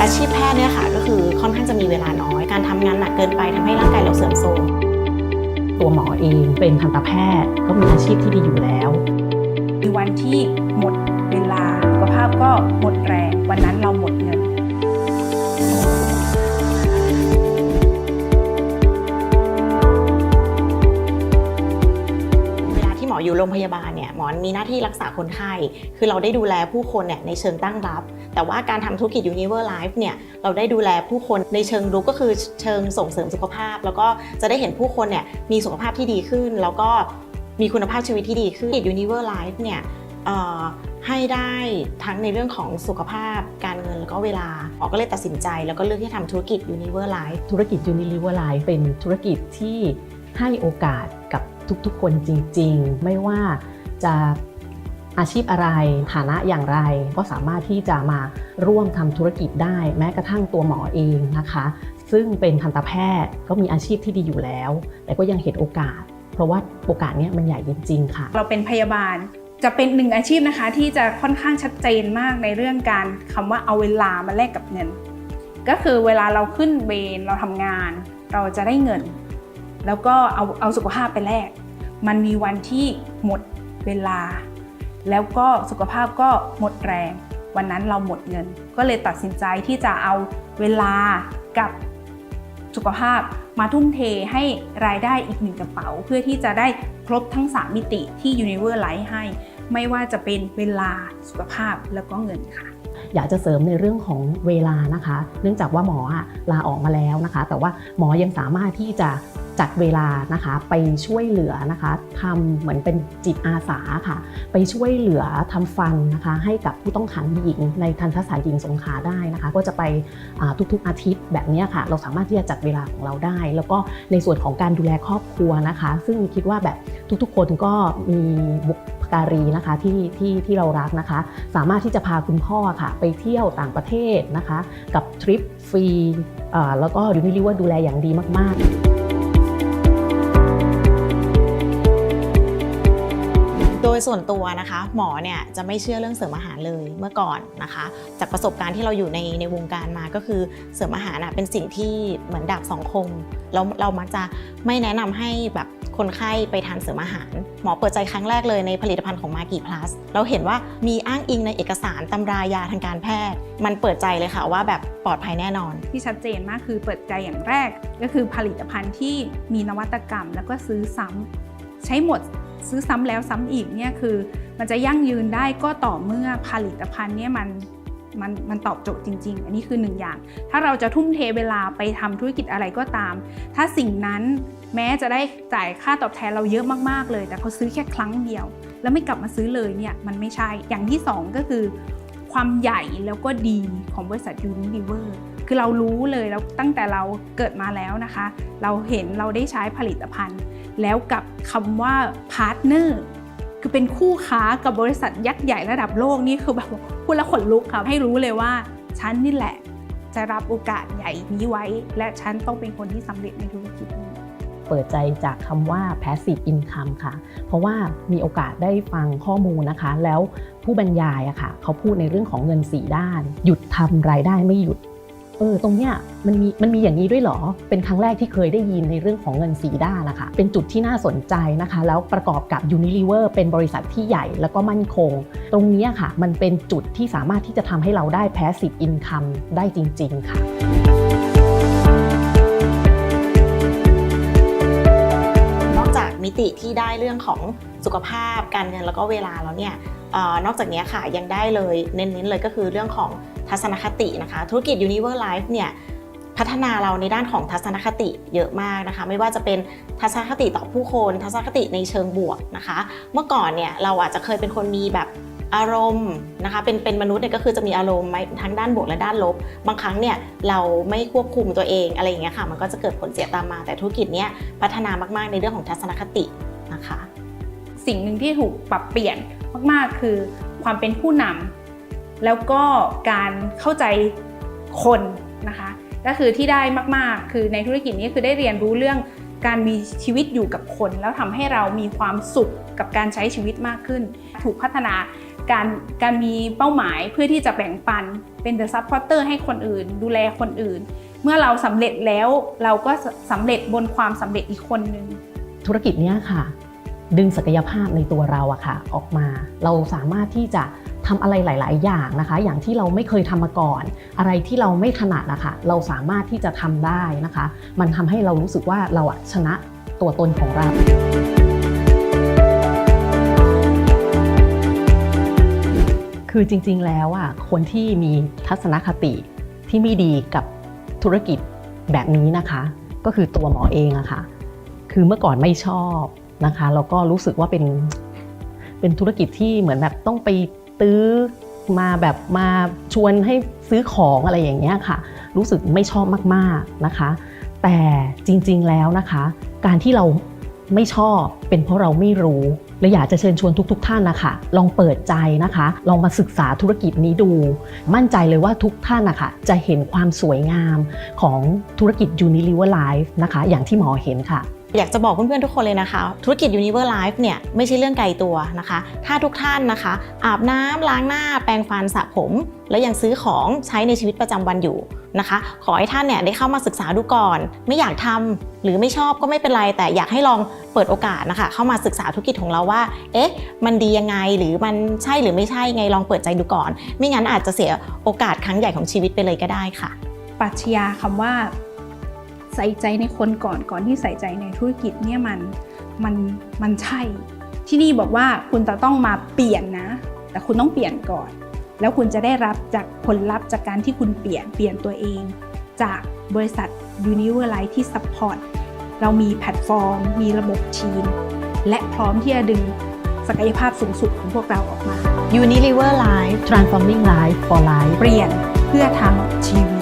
อาชีพแพทย์เนี่ยค่ะก็คือค่อนข้างจะมีเวลาน้อย การทำงานหนักเกินไปทำให้ร่างกายเราเสื่อมโทรมตัวหมอเองเป็นทันตแพทย์ก็มีอาชีพที่ดีอยู่แล้วมีวันที่หมดเวลาสุขภาพก็หมดแรงวันนั้นเราหมดเงินเวลาที่หมออยู่โรงพยาบาลเนี่ยหมอมีหน้าที่รักษาคนไข้ คือเราได้ดูแลผู้คนเนี่ยในเชิงตั้งรับ แต่ว่าการทำธุรกิจ Univer Life เนี่ยเราได้ดูแลผู้คนในเชิงรุกก็คือเชิงส่งเสริมสุขภาพ แล้วก็จะได้เห็นผู้คนเนี่ยมีสุขภาพที่ดีขึ้น แล้วก็มีคุณภาพชีวิตที่ดีขึ้น Univer Life เนี่ยเอ่อให้ได้ทั้งในเรื่องของสุขภาพการเงินแล้วก็เวลาหมอก็เลยตัดสินใจ แล้วก็เลือกที่ทำธุรกิจ Univer Life ธุรกิจ Univer Life เป็นธุรกิจที่ให้โอกาสกับทุกๆคนจริง ๆ ไม่ว่าจะ อาชีพอะไรฐานะอย่างไร ก็สามารถที่จะมาร่วมทำธุรกิจได้ แม้กระทั่งตัวหมอเองนะคะ ซึ่งเป็นทันตแพทย์ก็มีอาชีพที่ดีอยู่แล้ว แต่ก็ยังเห็นโอกาส เพราะว่าโอกาสเนี้ยมันใหญ่จริงๆค่ะ เราเป็นพยาบาลจะเป็นหนึ่งอาชีพนะคะ ที่จะค่อนข้างชัดเจนมากในเรื่องการคำว่าเอาเวลามาแลกกับเงิน ก็คือเวลาเราขึ้นเวรเราทำงาน เราจะได้เงิน แล้วก็เอาเอาสุขภาพไปแลกมันมีวันที่หมดเวลา แล้วก็สุขภาพก็หมดแรง วันนั้นเราหมดเงิน ก็เลยตัดสินใจที่จะเอาเวลากับสุขภาพมาทุ่มเทให้รายได้อีกหนึ่งกระเป๋า เพื่อที่จะได้ครบทั้ง 3 มิติที่ Univer Life ให้ ไม่ว่าจะเป็นเวลาสุขภาพแล้วก็เงินค่ะอยากจะเสริมในเรื่องของเวลานะคะ เนื่องจากว่าหมอลาออกมาแล้วนะคะ แต่ว่าหมอยังสามารถที่จะ จัดเวลานะคะไปช่วยเหลือนะคะทำเหมือนเป็นจิตอาสาค่ะ ไปช่วยเหลือทำฟันนะคะให้กับผู้ต้องขังหญิงในทันทสานหญิงสงขาได้นะคะ ก็จะไปทุกๆอาทิตย์แบบนี้ค่ะ เราสามารถที่จะจัดเวลาของเราได้ แล้วก็ในส่วนของการดูแลครอบครัวนะคะ ซึ่งคิดว่าแบบทุกๆ คนก็มีบุพการีนะคะที่ที่ที่เรารักนะคะ สามารถที่จะพาคุณพ่อค่ะ ไปเที่ยวต่างประเทศนะคะ กับทริปฟรีแล้วก็ยูนิลิวอร์ดูแลอย่างดีมาก ๆ ยส่วนตัวนะคะ หมอเนี่ยจะไม่เชื่อเรื่องเสริมอาหารเลยเมื่อก่อนนะคะ จากประสบการณ์ที่เราอยู่ในในวงการมาก็คือเสริมอาหารอะเป็นสิ่งที่เหมือนดาบสองคมแล้วเรามักจะไม่แนะนำให้แบบคนไข้ไปทานเสริมอาหาร หมอเปิดใจครั้งแรกเลยในผลิตภัณฑ์ของมากีพลัสเราเห็นว่ามีอ้างอิงในเอกสารตำรายาทางการแพทย์ มันเปิดใจเลยค่ะว่าแบบปลอดภัยแน่นอน ที่ชัดเจนมากคือเปิดใจอย่างแรก ก็คือผลิตภัณฑ์ที่มีนวัตกรรม แล้วก็ซื้อซ้ำใช้หมด ซื้อซ้ำแล้วซ้ำอีกเนี่ยคือมันจะยั่งยืนได้ก็ต่อเมื่อผลิตภัณฑ์เนี่ยมันมันมันตอบโจทย์จริง ๆ อันนี้คือหนึ่งอย่าง ถ้าเราจะทุ่มเทเวลาไปทำธุรกิจอะไรก็ตาม ถ้าสิ่งนั้นแม้จะได้จ่ายค่าตอบแทนเราเยอะมากๆเลย แต่เขาซื้อแค่ครั้งเดียว แล้วไม่กลับมาซื้อเลยเนี่ยมันไม่ใช่ อย่างที่สองก็คือ ความใหญ่แล้วก็ดีของบริษัท Unilever คือเรารู้เลยแล้วตั้งแต่เราเกิดมาแล้วนะคะ เราเห็นเราได้ใช้ผลิตภัณฑ์ แล้วกับคำว่าพาร์ทเนอร์คือเป็นคู่ค้ากับบริษัทยักษ์ใหญ่ระดับโลกนี่คือแบบพูดแล้วขนลุกค่ะให้รู้เลยว่าฉันนี่แหละจะรับโอกาสใหญ่นี้ไว้ และฉันต้องเป็นคนที่สำเร็จในธุรกิจนี้เปิดใจจากคำว่า passive income ค่ะ เพราะว่ามีโอกาสได้ฟังข้อมูลนะคะ แล้ว ผู้บรรยายอะค่ะเขาพูดในเรื่องของเงิน4ด้าน หยุดทำรายได้ไม่หยุดเออตรงเนี้ยมันมีมันมีอย่างนี้ด้วยเหรอ เป็นครั้งแรกที่เคยได้ยินในเรื่องของเงิน4ด้านนะคะ เป็นจุดที่น่าสนใจนะคะ แล้วประกอบกับ Unilever เป็นบริษัทที่ใหญ่แล้วก็มั่นคง ตรงเนี้ยค่ะ มันเป็นจุดที่สามารถที่จะทำให้เราได้ passive income ได้จริง ๆ ค่ะนอกจากมิติที่ได้เรื่องของ สุขภาพการเงินแล้วก็เวลาแล้วเนี่ยออนอกจากนี้ค่ะยังได้เลยเน้นๆเลยก็คือเรื่องของทัศนคตินะคะ ธุรกิจ Univer Life เนี่ยพัฒนาเราในด้านของทัศนคติเยอะมากนะคะ ไม่ว่าจะเป็นทัศนคติต่อผู้คน ทัศนคติในเชิงบวกนะคะ เมื่อก่อนเนี่ยเราอาจจะเคยเป็นคนมีแบบอารมณ์นะคะเป็นเป็นมนุษย์เนี่ยก็คือจะมีอารมณ์ทั้งด้านบวกและด้านลบ บางครั้งเนี่ยเราไม่ควบคุมตัวเองอะไรอย่างเงี้ยค่ะมันก็จะเกิดผลเสียตามมา แต่ธุรกิจเนี้ยพัฒนามากๆในเรื่องของทัศนคตินะคะ สิ่งหนึ่งที่ถูกปรับเปลี่ยนมากๆ คือความเป็นผู้นำแล้วก็การเข้าใจคนนะคะก็คือที่ได้มากๆ คือในธุรกิจนี้คือได้เรียนรู้เรื่องการมีชีวิตอยู่กับคน แล้วทำให้เรามีความสุขกับการใช้ชีวิตมากขึ้น ถูกพัฒนาการการมีเป้าหมายเพื่อที่จะแบ่งปันเป็น the supporter ให้คนอื่น ดูแลคนอื่น เมื่อเราสำเร็จแล้วเราก็สำเร็จบนความสำเร็จอีกคนหนึ่งธุรกิจเนี้ยค่ะ ดึงศักยภาพในตัวเราอะค่ะออกมา เราสามารถที่จะทำอะไรหลาย ๆ อย่างนะคะ อย่างที่เราไม่เคยทำมาก่อน อะไรที่เราไม่ถนัดนะคะเราสามารถที่จะทำได้นะคะ มันทำให้เรารู้สึกว่าเราอะชนะตัวตนของเราคือจริง ๆ แล้วอะคนที่มีทัศนคติที่ไม่ดีกับธุรกิจแบบนี้นะคะ ก็คือตัวหมอเองอะค่ะ คือเมื่อก่อนไม่ชอบ นะคะแล้วก็รู้สึกว่าเป็นเป็นธุรกิจที่เหมือนแบบต้องไปตื้อมาแบบมาชวนให้ซื้อของอะไรอย่างเงี้ยค่ะ รู้สึกไม่ชอบมากๆนะคะ แต่จริงๆแล้วนะคะ การที่เราไม่ชอบเป็นเพราะเราไม่รู้และอยากจะเชิญชวนทุกๆท่านนะคะ ลองเปิดใจนะคะ ลองมาศึกษาธุรกิจนี้ดู มั่นใจเลยว่าทุกท่านนะคะจะเห็นความสวยงามของธุรกิจ Unilever Life นะคะ อย่างที่หมอเห็นค่ะ อยากจะบอกเพื่อนๆทุกคนเลยนะคะ ธุรกิจ Univer Life เนี่ยไม่ใช่เรื่องไกลตัวนะคะ ถ้าทุกท่านนะคะ อาบน้ำล้างหน้าแปรงฟันสระผม แล้วยังซื้อของใช้ในชีวิตประจำวันอยู่นะคะ ขอให้ท่านเนี่ยได้เข้ามาศึกษาดูก่อน ไม่อยากทำหรือไม่ชอบก็ไม่เป็นไร แต่อยากให้ลองเปิดโอกาสนะคะ เข้ามาศึกษาธุรกิจของเราว่า เอ๊ะ มันดียังไงหรือมันใช่หรือไม่ใช่ไงลองเปิดใจดูก่อน ไม่งั้นอาจจะเสียโอกาสครั้งใหญ่ของชีวิตไปเลยก็ได้ค่ะปรัชญาคำว่า ใส่ใจในคนก่อนก่อนที่ใส่ใจในธุรกิจเนี่ยมันมันมันใช่ ที่นี่บอกว่าคุณจะต้องมาเปลี่ยนนะ แต่คุณต้องเปลี่ยนก่อน แล้วคุณจะได้รับจากผลลัพธ์จากการที่คุณเปลี่ยนเปลี่ยนตัวเอง จากบริษัท Univer Life ที่ Support เรามีแพลตฟอร์ม มีระบบทีม และพร้อมที่จะดึงศักยภาพสูงสุดของพวกเราออกมา Unilever Life Transforming Life for Life เปลี่ยนเพื่อทำชีวิต